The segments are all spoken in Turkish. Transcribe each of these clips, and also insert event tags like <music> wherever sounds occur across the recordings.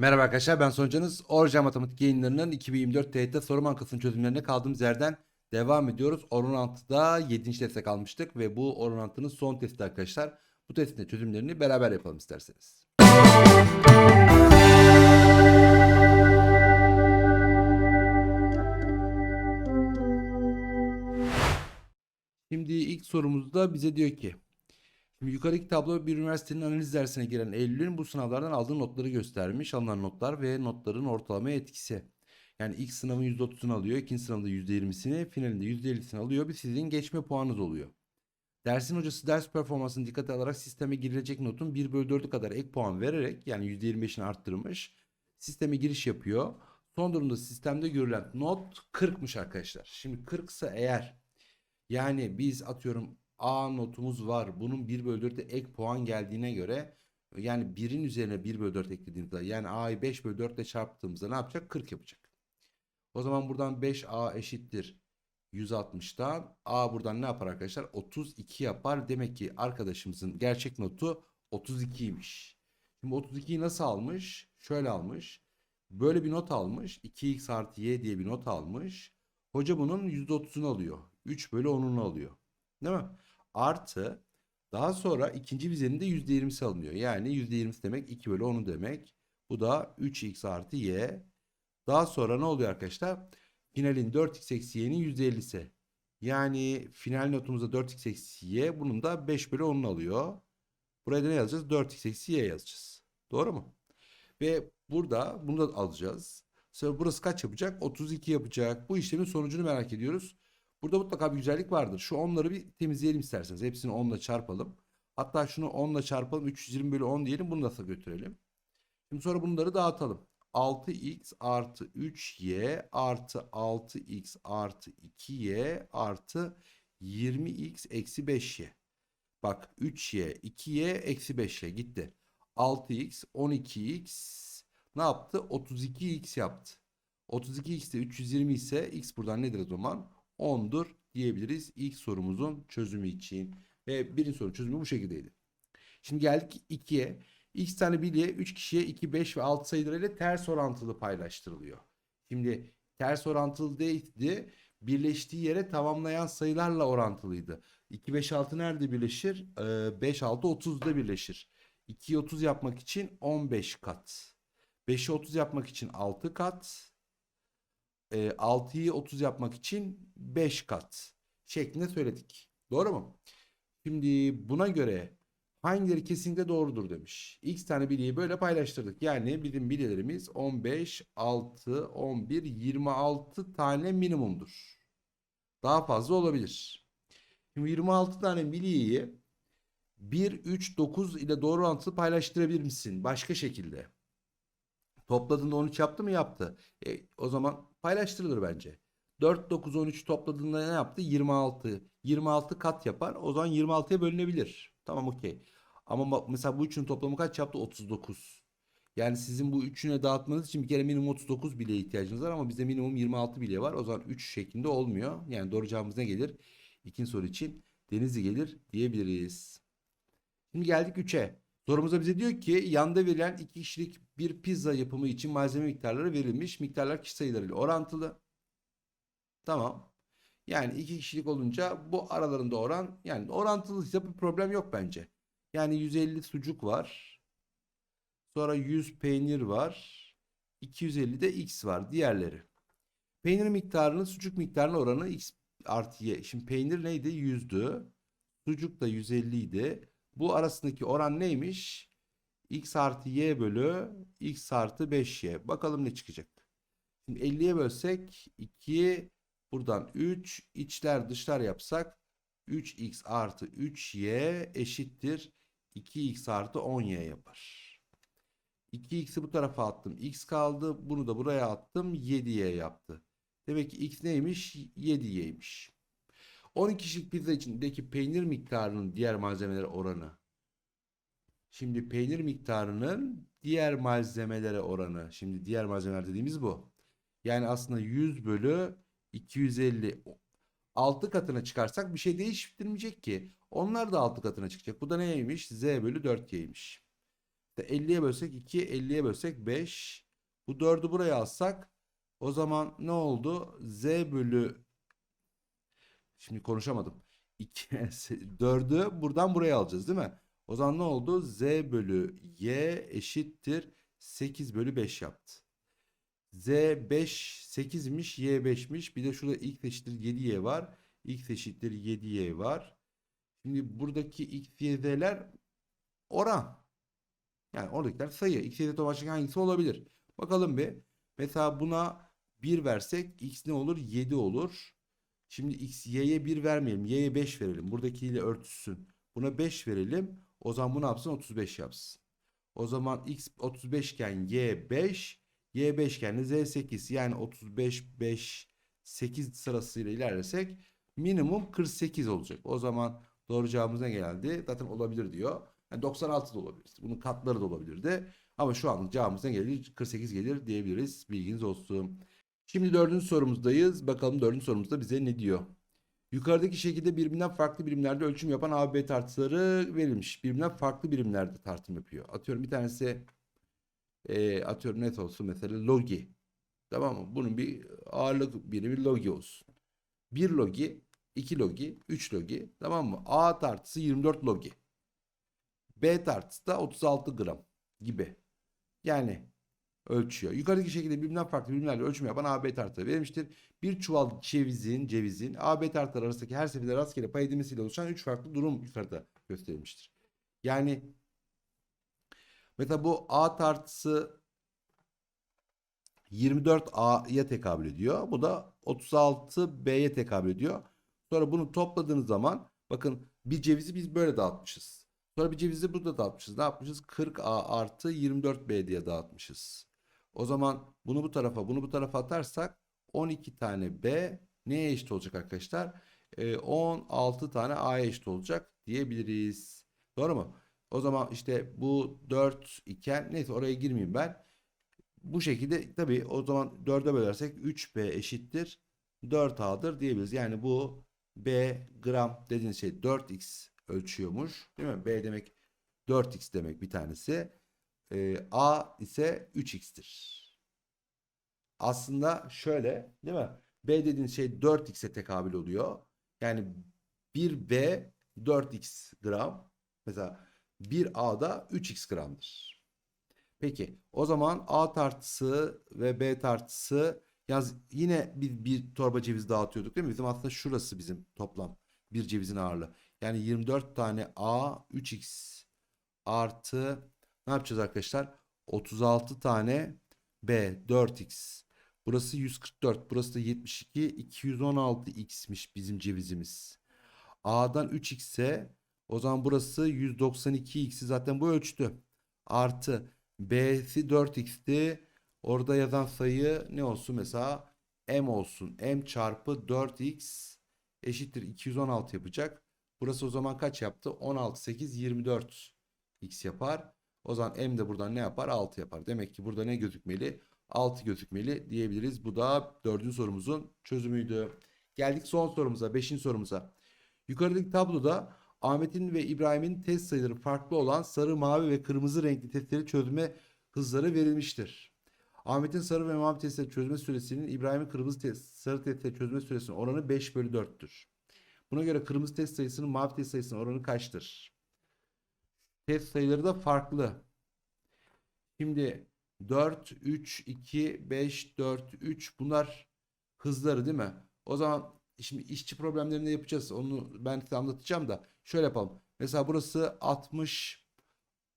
Merhaba arkadaşlar ben Soncanız. Orca Matematik yayınlarının 2024 TYT soru bankasının çözümlerine kaldığımız yerden devam ediyoruz. Orantıda 7. destek almıştık ve bu orantının son testi arkadaşlar. Bu testin çözümlerini beraber yapalım isterseniz. Şimdi ilk sorumuzda bize diyor ki Şimdi yukarıdaki tablo bir üniversitenin analiz dersine giren Eylül'ün bu sınavlardan aldığı notları göstermiş. Alınan notlar ve notların ortalama etkisi. Yani ilk sınavın %30'unu alıyor, ikinci sınavda %20'sini, finalinde %50'sini alıyor. Bir sizin geçme puanınız oluyor. Dersin hocası ders performansını dikkate alarak sisteme girilecek notun 1 bölü 4'ü kadar ek puan vererek yani %25'ini arttırmış. Sisteme giriş yapıyor. Son durumda sistemde görülen not 40'mış arkadaşlar. Şimdi 40 ise eğer yani biz atıyorum A notumuz var. Bunun 1 bölü 4'e ek puan geldiğine göre yani 1'in üzerine 1 bölü 4 eklediğimizde yani A'yı 5 bölü 4 ile çarptığımızda ne yapacak? 40 yapacak. O zaman buradan 5A eşittir 160'tan A buradan ne yapar arkadaşlar? 32 yapar. Demek ki arkadaşımızın gerçek notu 32'ymiş. Şimdi 32'yi nasıl almış? Şöyle almış. Böyle bir not almış. 2x artı y diye bir not almış. Hoca bunun %30'unu alıyor. 3 bölü 10'unu alıyor. Değil mi? Artı daha sonra ikinci vizenin de %20'si alınıyor. Yani %20'si demek 2 bölü 10'u demek. Bu da 3x artı y. Daha sonra ne oluyor arkadaşlar? Finalin 4x eksi y'nin %50'si. Yani final notumuzda 4x eksi y. Bunun da 5 bölü 10'unu alıyor. Buraya da ne yazacağız? 4x eksi y yazacağız. Doğru mu? Ve burada bunu da alacağız. Sonra burası kaç yapacak? 32 yapacak. Bu işlemin sonucunu merak ediyoruz. Burada mutlaka bir güzellik vardır. Şu 10'ları bir temizleyelim isterseniz. Hepsini 10 ile çarpalım. Hatta şunu 10 ile çarpalım. 320 bölü 10 diyelim. Bunu da götürelim. Şimdi sonra bunları dağıtalım. 6x artı 3y artı 6x artı 2y artı 20x eksi 5y. Bak 3y, 2y, eksi 5y gitti. 6x, 12x ne yaptı? 32x yaptı. 32x de 320 ise x buradan nedir o zaman? 10'dur diyebiliriz ilk sorumuzun çözümü için. Ve birinci sorunun çözümü bu şekildeydi. Şimdi geldik 2'ye. X tane bilye 3 kişiye 2, 5 ve 6 sayılarıyla ters orantılı paylaştırılıyor. Şimdi ters orantılı değildi. Birleştiği yere tamamlayan sayılarla orantılıydı. 2, 5, 6 nerede birleşir? Ee, 5, 6, 30'da birleşir. 2'yi 30 yapmak için 15 kat. 5'i 30 yapmak için 6 kat. E, 6'yı 30 yapmak için 5 kat şeklinde söyledik. Doğru mu? Şimdi buna göre hangileri kesinlikle doğrudur demiş. X tane bilyeyi böyle paylaştırdık. Yani bizim bilyelerimiz 15, 6, 11, 26 tane minimumdur. Daha fazla olabilir. Şimdi 26 tane bilyeyi 1, 3, 9 ile doğru orantılı paylaştırabilir misin? Başka şekilde. Topladığında 13 yaptı mı? Yaptı. E, o zaman paylaştırılır bence. 4, 9, 13 topladığında ne yaptı? 26. 26 kat yapar. O zaman 26'ya bölünebilir. Tamam okey. Ama mesela bu üçünün toplamı kaç yaptı? 39. Yani sizin bu üçüne dağıtmanız için bir kere minimum 39 bile ihtiyacınız var ama bizde minimum 26 bile var. O zaman 3 şeklinde olmuyor. Yani doğru cevabımız ne gelir? İkinci soru için Denizli gelir diyebiliriz. Şimdi geldik 3'e. Sorumuzda bize diyor ki yanda verilen iki kişilik bir pizza yapımı için malzeme miktarları verilmiş. Miktarlar kişi sayılarıyla orantılı. Tamam. Yani iki kişilik olunca bu aralarında oran yani orantılıysa bir problem yok bence. Yani 150 sucuk var. Sonra 100 peynir var. 250 de x var diğerleri. Peynir miktarının sucuk miktarına oranı x artı y. Şimdi peynir neydi? 100'dü. Sucuk da 150 idi. Bu arasındaki oran neymiş? x artı y bölü x artı 5y. Bakalım ne çıkacak. Şimdi 50'ye bölsek 2 buradan 3 içler dışlar yapsak 3x artı 3y eşittir 2x artı 10y yapar. 2x'i bu tarafa attım. x kaldı. Bunu da buraya attım. 7y yaptı. Demek ki x neymiş? 7y'ymiş. 12 kişilik pizza içindeki peynir miktarının diğer malzemelere oranı. Şimdi peynir miktarının diğer malzemelere oranı. Şimdi diğer malzemeler dediğimiz bu. Yani aslında 100 bölü 250 6 katına çıkarsak bir şey değiştirmeyecek ki. Onlar da 6 katına çıkacak. Bu da neymiş? Z bölü 4y'ymiş. 50'ye bölsek 2, 50'ye bölsek 5. Bu 4'ü buraya alsak o zaman ne oldu? Z bölü Şimdi konuşamadım. 2 4'ü <laughs> buradan buraya alacağız değil mi? O zaman ne oldu? Z bölü Y eşittir 8 bölü 5 yaptı. Z 5 8'miş Y 5'miş. Bir de şurada x eşittir 7Y var. X eşittir 7Y var. Şimdi buradaki x, y, z'ler oran. Yani oradakiler sayı. X, y, z başka hangisi olabilir? Bakalım bir. Mesela buna 1 versek x ne olur? 7 olur. Şimdi x, y'ye 1 vermeyelim. Y'ye 5 verelim. Buradakiyle örtüşsün. Buna 5 verelim. O zaman bu ne yapsın? 35 yapsın. O zaman x 35 iken y 5. Y 5 iken de z 8. Yani 35, 5, 8 sırasıyla ilerlesek minimum 48 olacak. O zaman doğru cevabımız ne geldi? Zaten olabilir diyor. Yani 96 da olabilir. Bunun katları da olabilirdi. Ama şu anlık cevabımız ne gelir? 48 gelir diyebiliriz. Bilginiz olsun. Şimdi dördüncü sorumuzdayız. Bakalım dördüncü sorumuzda bize ne diyor? Yukarıdaki şekilde birbirinden farklı birimlerde ölçüm yapan A, B tartıları verilmiş. Birbirinden farklı birimlerde tartım yapıyor. Atıyorum bir tanesi e, atıyorum net olsun mesela logi. Tamam mı? Bunun bir ağırlık birimi logi olsun. 1 logi, 2 logi, 3 logi. Tamam mı? A tartısı 24 logi. B tartısı da 36 gram gibi. Yani ölçüyor. Yukarıdaki şekilde birbirinden farklı birimlerle ölçüm yapan AB tartıları verilmiştir. Bir çuval cevizin, cevizin AB tartıları arasındaki her seferinde rastgele pay edilmesiyle oluşan 3 farklı durum yukarıda gösterilmiştir. Yani mesela bu A tartısı 24A'ya tekabül ediyor. Bu da 36B'ye tekabül ediyor. Sonra bunu topladığınız zaman bakın bir cevizi biz böyle dağıtmışız. Sonra bir cevizi burada dağıtmışız. Ne yapmışız? 40A artı 24B diye dağıtmışız. O zaman bunu bu tarafa bunu bu tarafa atarsak 12 tane B neye eşit olacak arkadaşlar? Ee, 16 tane A'ya eşit olacak diyebiliriz. Doğru mu? O zaman işte bu 4 iken neyse oraya girmeyeyim ben. Bu şekilde tabii o zaman 4'e bölersek 3B eşittir 4A'dır diyebiliriz. Yani bu B gram dediğiniz şey 4X ölçüyormuş. Değil mi? B demek 4X demek bir tanesi. Ee, A ise 3X'tir. Aslında şöyle değil mi? B dediğiniz şey 4X'e tekabül oluyor. Yani 1B 4X gram. Mesela 1A da 3X gramdır. Peki o zaman A tartısı ve B tartısı yaz yine bir, bir torba ceviz dağıtıyorduk değil mi? Bizim aslında şurası bizim toplam bir cevizin ağırlığı. Yani 24 tane A 3X artı ne yapacağız arkadaşlar? 36 tane B 4X. Burası 144. Burası da 72. 216X'miş bizim cevizimiz. A'dan 3X ise o zaman burası 192X'i zaten bu ölçtü. Artı B'si 4X'ti. Orada yazan sayı ne olsun mesela? M olsun. M çarpı 4X eşittir 216 yapacak. Burası o zaman kaç yaptı? 16, 8, 24 X yapar. O zaman M de buradan ne yapar? 6 yapar. Demek ki burada ne gözükmeli? 6 gözükmeli diyebiliriz. Bu da dördüncü sorumuzun çözümüydü. Geldik son sorumuza, beşinci sorumuza. Yukarıdaki tabloda Ahmet'in ve İbrahim'in test sayıları farklı olan sarı, mavi ve kırmızı renkli testleri çözme hızları verilmiştir. Ahmet'in sarı ve mavi testleri çözme süresinin İbrahim'in kırmızı test, sarı testleri çözme süresinin oranı 5 bölü 4'tür. Buna göre kırmızı test sayısının mavi test sayısının oranı kaçtır? Test sayıları da farklı. Şimdi 4, 3, 2, 5, 4, 3 bunlar hızları değil mi? O zaman şimdi işçi problemlerini yapacağız. Onu ben size anlatacağım da şöyle yapalım. Mesela burası 60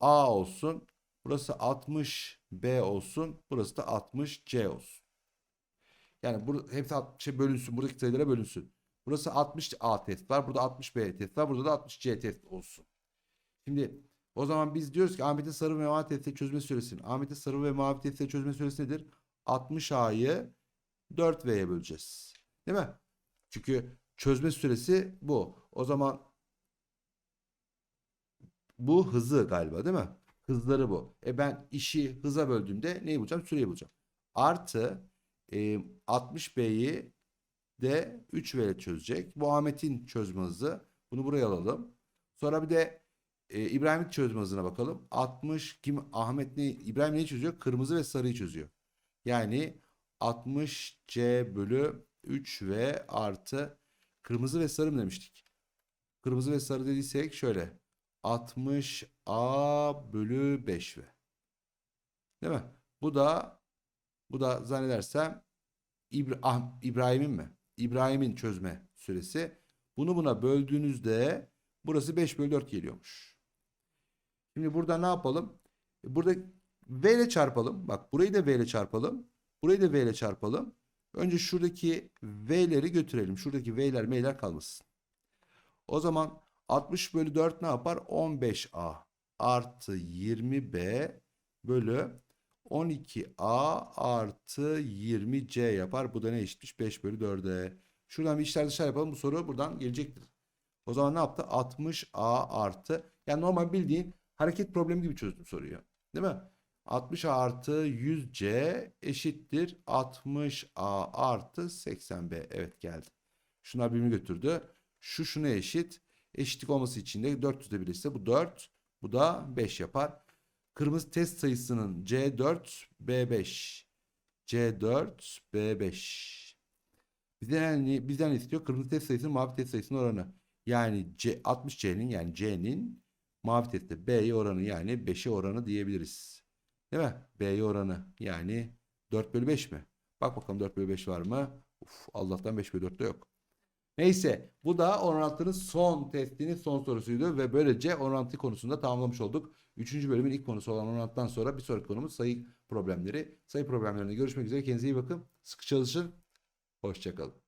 A olsun. Burası 60 B olsun. Burası da 60 C olsun. Yani bu hepsi 60'a bölünsün. Buradaki sayılara bölünsün. Burası 60 A test var. Burada 60 B test var. Burada da 60 C test olsun. Şimdi o zaman biz diyoruz ki Ahmet'in sarı ve mavi testi çözme süresini. Ahmet'in sarı ve mavi testi çözme süresi nedir? 60 A'yı 4V'ye böleceğiz. Değil mi? Çünkü çözme süresi bu. O zaman bu hızı galiba değil mi? Hızları bu. E ben işi hıza böldüğümde neyi bulacağım? Süreyi bulacağım. Artı e, 60B'yi de 3V ile çözecek. Bu Ahmet'in çözme hızı. Bunu buraya alalım. Sonra bir de e, İbrahim'in çözüm hızına bakalım. 60 kim Ahmet ne İbrahim neyi çözüyor? Kırmızı ve sarıyı çözüyor. Yani 60 C bölü 3 v artı kırmızı ve sarı mı demiştik? Kırmızı ve sarı dediysek şöyle 60 A bölü 5 v. Değil mi? Bu da bu da zannedersem İbra- Ah- İbrahim'in mi? İbrahim'in çözme süresi. Bunu buna böldüğünüzde burası 5 bölü 4 geliyormuş. Şimdi burada ne yapalım? Burada V ile çarpalım. Bak burayı da V ile çarpalım. Burayı da V ile çarpalım. Önce şuradaki V'leri götürelim. Şuradaki V'ler M'ler kalmasın. O zaman 60 bölü 4 ne yapar? 15A artı 20B bölü 12A artı 20C yapar. Bu da ne eşitmiş? 5 bölü 4'e. Şuradan bir işler dışarı yapalım. Bu soru buradan gelecektir. O zaman ne yaptı? 60A artı. Yani normal bildiğin hareket problemi gibi çözdüm soruyu. Değil mi? 60A artı 100C eşittir 60A artı 80B. Evet geldi. Şunlar birbirini götürdü. Şu şuna eşit. Eşitlik olması için de 400 de birleşse bu 4. Bu da 5 yapar. Kırmızı test sayısının C4, B5. C4, B5. Bizden, bizden istiyor? Kırmızı test sayısının mavi test sayısının oranı. Yani C, 60C'nin yani C'nin mavi testte B'ye oranı yani 5'e oranı diyebiliriz. Değil mi? B'ye oranı yani 4 bölü 5 mi? Bak bakalım 4 bölü 5 var mı? Uf, Allah'tan 5 bölü 4 de yok. Neyse bu da orantının son testinin son sorusuydu ve böylece orantı konusunda tamamlamış olduk. Üçüncü bölümün ilk konusu olan orantıdan sonra bir sonraki konumuz sayı problemleri. Sayı problemlerinde görüşmek üzere. Kendinize iyi bakın. Sıkı çalışın. Hoşçakalın.